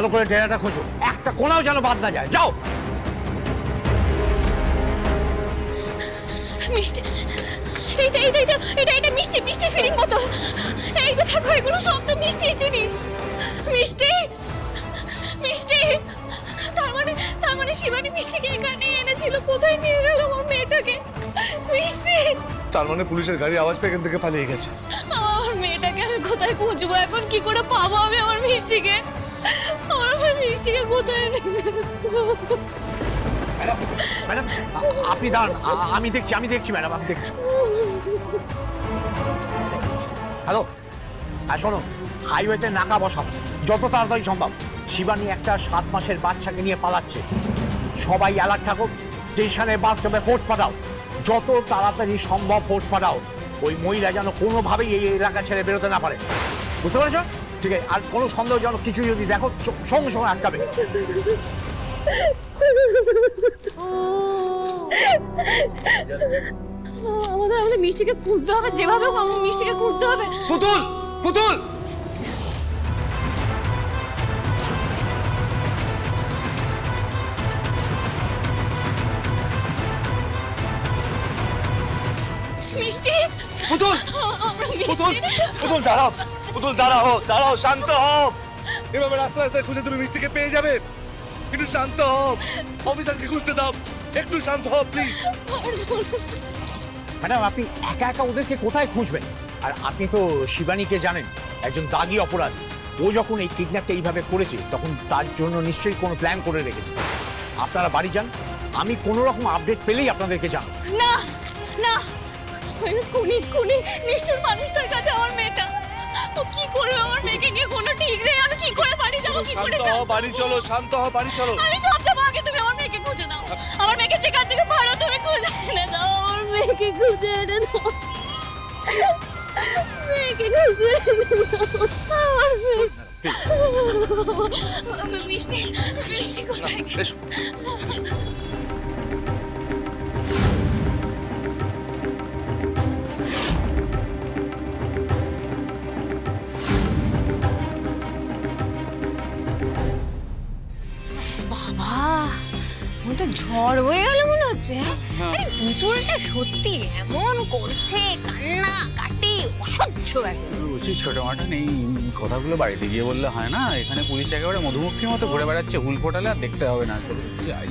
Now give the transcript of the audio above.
ভালো করে ডেরাটা খোঁজো। একটা কোনাও যেন বাদ না যায়। যাও। মিষ্টি এইটা এইটা এইটা এটা এটা মিষ্টি মিষ্টি ফিলিং বোতল এই কথা এগুলো সব তো মিষ্টির জিনিস। মিষ্টি মিষ্টি তার মানে তার মানে শিবানী মিষ্টিকে এখানে এনেছিল কোথায় নিয়ে গেল আমার মেয়েটাকে? মিষ্টি। তার মানে পুলিশের গাড়ি আওয়াজ পেয়ে এখান থেকে পালিয়ে গেছে। আমার আমি কোথায় খুঁজবো? এখন কি করে পাবো আমি আমার মিষ্টিকে? আমার মিষ্টিকে কোথায় ম্যাডাম আপনি দাঁড়ান আমি দেখছি আমি দেখছি, ম্যাডাম, আমি দেখছি। হ্যালো হ্যাঁ শোনো, হাইওয়েতে নাকা বসাও, যত তাড়াতাড়ি সম্ভব। শিবানী একটা সাত মাসের বাচ্চাকে নিয়ে পালাচ্ছে। সবাই অ্যালার্ট থাকো স্টেশনে বাস স্টপে ফোর্স পাঠাও। যত তাড়াতাড়ি সম্ভব ফোর্স পাঠাও। ওই মহিলা যেন কোনোভাবেই এই এলাকা ছেড়ে বেরোতে না পারে। বুঝতে পেরেছ? ঠিক আছে আর কোনো সন্দেহজনক কিছু যদি দেখো সঙ্গে সঙ্গে আটকাবে। আমাদের আমাদের মিষ্টিকে খুঁজতে হবে যেভাবে মিষ্টিকে খুঁজতে হবে। পুতুল! পুতুল! পুতুল পুতুল পুতুল দাঁড়াও পুতুল দাঁড়াও দাঁড়াও শান্ত হও। এভাবে রাস্তা রাস্তায় খুঁজে তুমি মিষ্টিকে পেয়ে যাবে। একটু শান্ত হও অফিসারকে খুঁজতে দাও। একটু শান্ত হও প্লিজ ম্যাডাম আপনি একা একা ওদেরকে কোথায় খুঁজবেন? আর আপনি তো শিবানীকে জানেন একজন দাগি অপরাধী। ও যখন এই কিডন্যাপটা এইভাবে করেছে তখন তার জন্য নিশ্চয়ই কোনো প্ল্যান করে রেখেছে। আপনারা বাড়ি যান আমি কোনো রকম আপডেট পেলেই আপনাদেরকে জানাব। না না ওই খুনি খুনি নিষ্ঠুর মানুষটার কাছে আমার মেয়েটা। ও কি করবে আমার মেয়েকে নিয়ে? কোনো ঠিক নেই। আমি কি করে বাড়ি যাব? কি করে শান্ত হও বাড়ি চলো শান্ত হও বাড়ি চলো। আমি সব যাব আগে তুমি আমার মেয়েকে খুঁজে দাও। আমার মেয়েকে যেখান থেকে ভাড়া তুমি খুঁজে এনে দাও। আমার মেয়েকে খুঁজে এনে দাও। মেয়েকে খুঁজে এনে দাও। আমার মেয়ে- মিষ্টি মিষ্টি কোথায়? বাবা মনে তো ঝড় হয়ে গেল মনে হচ্ছে। হ্যাঁ? আরে পুতুলটা সত্যি এমন করছে কান্না কাটি অসহ্য বলছি ছোট মাটা নেই। কথাগুলো বাড়িতে গিয়ে বললে হয় না। এখানে পুলিশ একেবারে মধুমক্ষীর মতো ঘুরে বেড়াচ্ছে হুল ফোটালে আর দেখতে হবে না। চলো যাই।